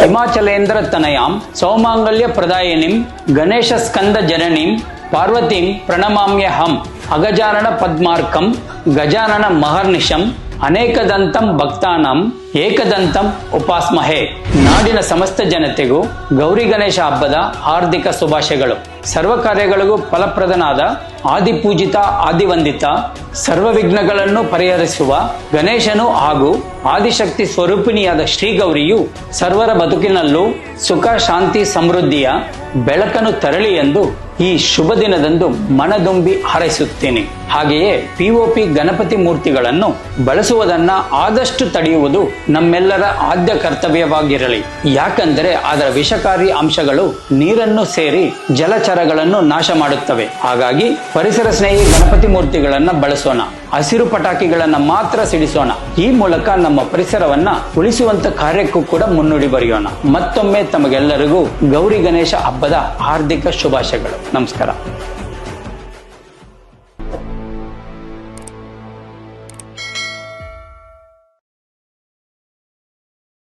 ಹಿಮಾಚಲೇಂದ್ರ ತನಯಾಂ ಸೌಮಾಂಗಲ್ಯ ಪ್ರದಾಯನಿಂ ಗಣೇಶ ಸ್ಕಂದ ಜನನಿಂ, ಪಾರ್ವತಿಂ ಪ್ರಣಮಾಮ್ಯ ಹಂ, ಅಗಜಾನನ ಪದ್ಮಾರ್ಕಂ, ಗಜಾನನ ಮಹರ್ನಿಶಂ, ಅನೇಕದಂತಂ ಭಕ್ತಾನಂ, ಏಕದಂತಂ ಉಪಾಸ್ಮಹೆ. ನಾಡಿನ ಸಮಸ್ತ ಜನತೆಗೂ ಗೌರಿ ಗಣೇಶ ಹಬ್ಬದ ಹಾರ್ದಿಕ ಶುಭಾಶಯಗಳು. ಸರ್ವ ಕಾರ್ಯಗಳಿಗೂ ಫಲಪ್ರದನಾದ ಆದಿಪೂಜಿತ, ಆದಿವಂದಿತ ಸರ್ವ ವಿಘ್ನಗಳನ್ನು ಪರಿಹರಿಸುವ ಗಣೇಶನು ಹಾಗೂ ಆದಿಶಕ್ತಿ ಸ್ವರೂಪಿಣಿಯಾದ ಶ್ರೀಗೌರಿಯು ಸರ್ವರ ಬದುಕಿನಲ್ಲೂ ಸುಖ, ಶಾಂತಿ, ಸಮೃದ್ಧಿಯ ಬೆಳಕನ್ನು ತರಲಿ ಎಂದು ಈ ಶುಭ ದಿನದಂದು ಮನದುಂಬಿ ಹಾರೈಸುತ್ತೇನೆ. ಹಾಗೆಯೇ ಪಿಒಪಿ ಗಣಪತಿ ಮೂರ್ತಿಗಳನ್ನು ಬಳಸುವುದನ್ನ ಆದಷ್ಟು ತಡೆಯುವುದು ನಮ್ಮೆಲ್ಲರ ಆದ್ಯ ಕರ್ತವ್ಯವಾಗಿರಲಿ. ಯಾಕಂದರೆ ಅದರ ವಿಷಕಾರಿ ಅಂಶಗಳು ನೀರನ್ನು ಸೇರಿ ಜಲಚರಗಳನ್ನು ನಾಶ ಮಾಡುತ್ತವೆ. ಹಾಗಾಗಿ ಪರಿಸರ ಸ್ನೇಹಿ ಗಣಪತಿ ಮೂರ್ತಿಗಳನ್ನ ಬಳಸೋಣ. ಹಸಿರು ಪಟಾಕಿಗಳನ್ನ ಮಾತ್ರ ಸಿಡಿಸೋಣ. ಈ ಮೂಲಕ ನಮ್ಮ ಪರಿಸರವನ್ನ ಉಳಿಸುವಂತ ಕಾರ್ಯಕ್ಕೂ ಕೂಡ ಮುನ್ನುಡಿ ಬರೆಯೋಣ. ಮತ್ತೊಮ್ಮೆ ತಮಗೆಲ್ಲರಿಗೂ ಗೌರಿ ಗಣೇಶ ಹಬ್ಬದ ಹಾರ್ದಿಕ ಶುಭಾಶಯಗಳು. ನಮಸ್ಕಾರ.